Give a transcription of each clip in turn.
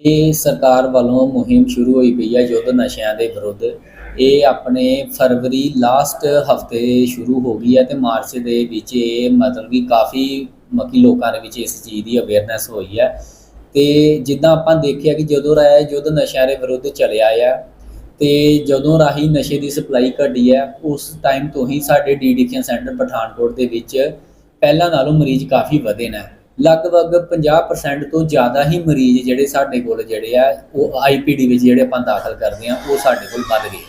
ਇਹ ਸਰਕਾਰ ਵੱਲੋਂ ਮੁਹਿੰਮ ਸ਼ੁਰੂ ਹੋਈ ਪਈ ਹੈ ਯੁੱਧ ਨਸ਼ਿਆਂ ਦੇ ਵਿਰੁੱਧ। ਇਹ ਆਪਣੇ ਫਰਵਰੀ ਲਾਸਟ ਹਫ਼ਤੇ ਸ਼ੁਰੂ ਹੋ ਗਈ ਹੈ ਤੇ ਮਾਰਚ ਦੇ ਵਿੱਚ ਇਹ ਮਤਲਬ ਕਿ ਕਾਫੀ ਮੱਕੀ ਲੋਕਾਂ ਦੇ ਵਿੱਚ ਇਸ ਚੀਜ਼ ਦੀ ਅਵੇਅਰਨੈਸ ਹੋਈ ਹੈ ਤੇ ਜਿੱਦਾਂ ਆਪਾਂ ਦੇਖਿਆ ਕਿ ਜਦੋਂ ਰਾਇਆ ਯੁੱਧ ਨਸ਼ਿਆਂ ਦੇ ਵਿਰੁੱਧ ਚੱਲਿਆ ਆ ਤੇ ਜਦੋਂ ਰਾਹੀਂ ਨਸ਼ੇ ਦੀ ਸਪਲਾਈ ਘਟੀ ਹੈ ਉਸ ਟਾਈਮ ਤੋਂ ਹੀ ਸਾਡੇ ਡੀਡੀਕੇਨ ਸੈਂਟਰ ਪਠਾਨਕੋਟ ਦੇ ਵਿੱਚ ਪਹਿਲਾਂ ਨਾਲੋਂ ਮਰੀਜ਼ ਕਾਫੀ ਵਧੇ ਨੇ। ਲਗਭਗ 50% ਤੋਂ ਜ਼ਿਆਦਾ ਹੀ ਮਰੀਜ਼ ਜਿਹੜੇ ਸਾਡੇ ਕੋਲ ਜਿਹੜੇ ਆ ਉਹ ਆਈਪੀਡੀ ਵਿੱਚ ਜਿਹੜੇ ਆਪਾਂ ਦਾਖਲ ਕਰਦੇ ਆ ਉਹ ਸਾਡੇ ਕੋਲ ਵੱਧ ਗਏ।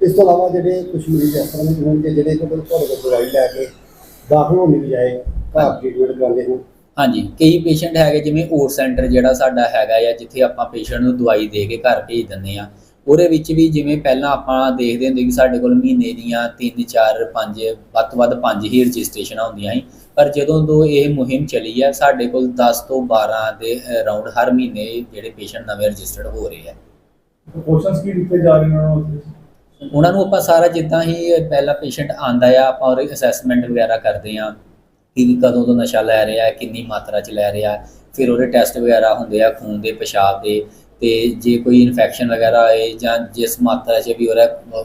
ਇਸ ਤੋਂ ਇਲਾਵਾ ਜਿਹੜੇ ਕੁਝ ਮਰੀਜ਼ ਇਸ ਤਰ੍ਹਾਂ ਦੇ ਹੋਣਗੇ ਜਿਹੜੇ ਕੋਲ ਤੁਹਾਡੇ ਕੋਲ ਦਵਾਈ ਲੈ ਕੇ ਦਾਖਲ ਹੋਣ ਦੀ ਬਜਾਏ ਘਰ ਟ੍ਰੀਟਮੈਂਟ ਕਰਾਉਂਦੇ ਹੋ ਹਾਂਜੀ ਕਈ ਪੇਸ਼ੈਂਟ ਹੈਗੇ ਜਿਵੇਂ ਓਰ ਸੈਂਟਰ ਜਿਹੜਾ ਸਾਡਾ ਹੈਗਾ ਆ ਜਿੱਥੇ ਆਪਾਂ ਪੇਸ਼ੈਂਟ ਨੂੰ ਦਵਾਈ ਦੇ ਕੇ ਘਰ ਭੇਜ ਦਿੰਦੇ ਆ ਉਹਦੇ ਵਿੱਚ ਵੀ ਜਿਵੇਂ ਪਹਿਲਾਂ ਆਪਾਂ ਦੇਖਦੇ ਹੁੰਦੇ ਕਿ ਸਾਡੇ ਕੋਲ ਮਹੀਨੇ ਦੀਆਂ 3 4 5 ਵੱਧ ਵੱਧ 5 ਹੀ ਰਜਿਸਟ੍ਰੇਸ਼ਨਾਂ ਹੁੰਦੀਆਂ ਸੀ। ਪਰ ਜਦੋਂ ਤੋਂ ਇਹ ਮੁਹਿੰਮ ਚੱਲੀ ਹੈ ਸਾਡੇ ਕੋਲ 10 ਤੋਂ 12 ਦੇ ਅਰਾਊਂਡ ਹਰ ਮਹੀਨੇ ਜਿਹੜੇ ਪੇਸ਼ੈਂਟ ਨਵੇਂ ਰਜਿਸਟਰਡ ਹੋ ਰਹੇ ਆ। ਪ੍ਰੋਪੋਰਸ਼ਨਸ ਕੀ ਦਿੱਤੇ ਜਾ ਰਹੇ ਨੇ ਉਹਨਾਂ ਨੂੰ? ਉਹਨਾਂ ਨੂੰ ਆਪਾਂ ਸਾਰਾ ਜਿੱਦਾਂ ਹੀ ਪਹਿਲਾ ਪੇਸ਼ੈਂਟ ਆਂਦਾ ਆ ਆਪਾਂ ਉਹਦੀ ਅਸੈਸਮੈਂਟ ਵਗੈਰਾ ਕਰਦੇ ਆ ਕਿ ਕਦੋਂ ਤੋਂ ਨਸ਼ਾ ਲੈ ਰਿਹਾ ਕਿੰਨੀ ਮਾਤਰਾ ਚ ਲੈ ਰਿਹਾ ਫਿਰ ਉਹਦੇ ਟੈਸਟ ਵਗੈਰਾ ਹੁੰਦੇ ਆ ਖੂਨ ਦੇ ਪਿਸ਼ਾਬ ਦੇ ਤੇ ਜੇ ਕੋਈ ਇਨਫੈਕਸ਼ਨ ਵਗੈਰਾ ਆਏ ਜਾਂ ਜਿਸ ਮਾਤਰਾ 'ਚ ਵੀ ਉਹਦਾ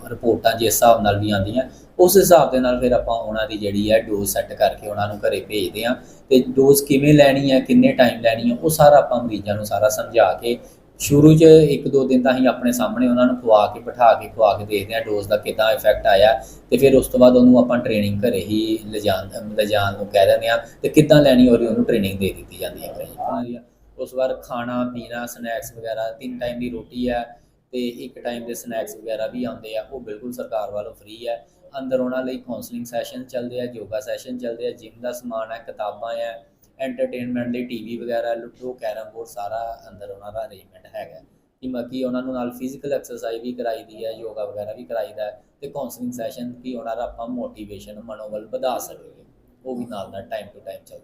ਰਿਪੋਰਟਾਂ ਜਿਸ ਹਿਸਾਬ ਨਾਲ ਵੀ ਆਉਂਦੀਆਂ, ਉਸ ਹਿਸਾਬ ਦੇ ਨਾਲ ਫਿਰ ਆਪਾਂ ਉਹਨਾਂ ਦੀ ਜਿਹੜੀ ਹੈ ਡੋਜ਼ ਸੈੱਟ ਕਰਕੇ ਉਹਨਾਂ ਨੂੰ ਘਰੇ ਭੇਜਦੇ ਆ ਤੇ ਡੋਜ਼ ਕਿਵੇਂ ਲੈਣੀ ਹੈ, ਕਿੰਨੇ ਟਾਈਮ ਲੈਣੀ ਹੈ, ਉਹ ਸਾਰਾ ਆਪਾਂ ਮਰੀਜ਼ਾਂ ਨੂੰ ਸਾਰਾ ਸਮਝਾ ਕੇ ਸ਼ੁਰੂ 'ਚ ਇੱਕ ਦੋ ਦਿਨ ਤਾਂ ਅਸੀਂ ਆਪਣੇ ਸਾਹਮਣੇ ਉਹਨਾਂ ਨੂੰ ਖਵਾ ਕੇ, ਬਿਠਾ ਕੇ, ਖਵਾ ਕੇ ਦੇਖਦੇ ਆ ਡੋਜ਼ ਦਾ ਕਿਦਾਂ ਇਫੈਕਟ ਆਇਆ ਤੇ ਫਿਰ ਉਸ ਤੋਂ ਬਾਅਦ ਉਹਨੂੰ ਆਪਾਂ ਟ੍ਰੇਨਿੰਗ ਘਰੇ ਹੀ ਲਿਜਾਣ ਲਿਜਾਣ ਨੂੰ ਕਹਿ ਦਿੰਦੇ ਆ ਤੇ ਕਿੱਦਾਂ ਲੈਣੀ ਔਰ ਉਹਨੂੰ ਟ੍ਰੇਨਿੰਗ ਦੇ ਦਿੱਤੀ ਜਾਂਦੀ ਹੈ। ਘਰੇ ਉਸ ਵਾਰ ਖਾਣਾ, ਪੀਣਾ ਸਨੈਕਸ ਵਗੈਰਾ ਤਿੰਨ ਟਾਈਮ ਦੀ ਰੋਟੀ ਹੈ ਤੇ ਇੱਕ ਟਾਈਮ ਦੇ ਸਨੈਕਸ ਵਗੈਰਾ ਵੀ ਆਉਂਦੇ ਆ, ਉਹ ਬਿਲਕੁਲ ਸਰਕਾਰ ਵੱਲੋਂ ਫ੍ਰੀ ਹੈ। ਅੰਦਰ ਉਹਨਾਂ ਲਈ ਕਾਉਂਸਲਿੰਗ ਸੈਸ਼ਨ ਚੱਲਦੇ ਆ ਯੋਗਾ ਸੈਸ਼ਨ ਚੱਲਦੇ ਆ ਜਿਮ ਦਾ ਸਮਾਨ ਹੈ, ਕਿਤਾਬਾਂ ਹੈ ਐਂਟਰਟੇਨਮੈਂਟ ਲਈ ਟੀਵੀ ਵਗੈਰਾ, ਲੁੱਡੋ, ਕੈਰਮ ਬੋਰਡ ਸਾਰਾ ਅੰਦਰ ਉਹਨਾਂ ਦਾ ਅਰੇਂਜਮੈਂਟ ਹੈਗਾ। ਕਿ ਬਾਕੀ ਉਹਨਾਂ ਨੂੰ ਨਾਲ ਫਿਜ਼ੀਕਲ ਐਕਸਰਸਾਈਜ਼ ਵੀ ਕਰਾਈਦੀ ਹੈ ਯੋਗਾ ਵਗੈਰਾ ਵੀ ਕਰਾਈਦਾ ਹੈ ਤੇ ਕਾਉਂਸਲਿੰਗ ਸੈਸ਼ਨ ਕਿ ਉਹਨਾਂ ਦਾ ਆਪਾਂ ਮੋਟੀਵੇਸ਼ਨ ਮਨੋਬਲ ਵਧਾ ਸਕੀਏ। ਉਹ ਵੀ ਨਾਲ ਨਾਲ ਟਾਈਮ ਟੂ ਟਾਈਮ ਚੱਲਦਾ।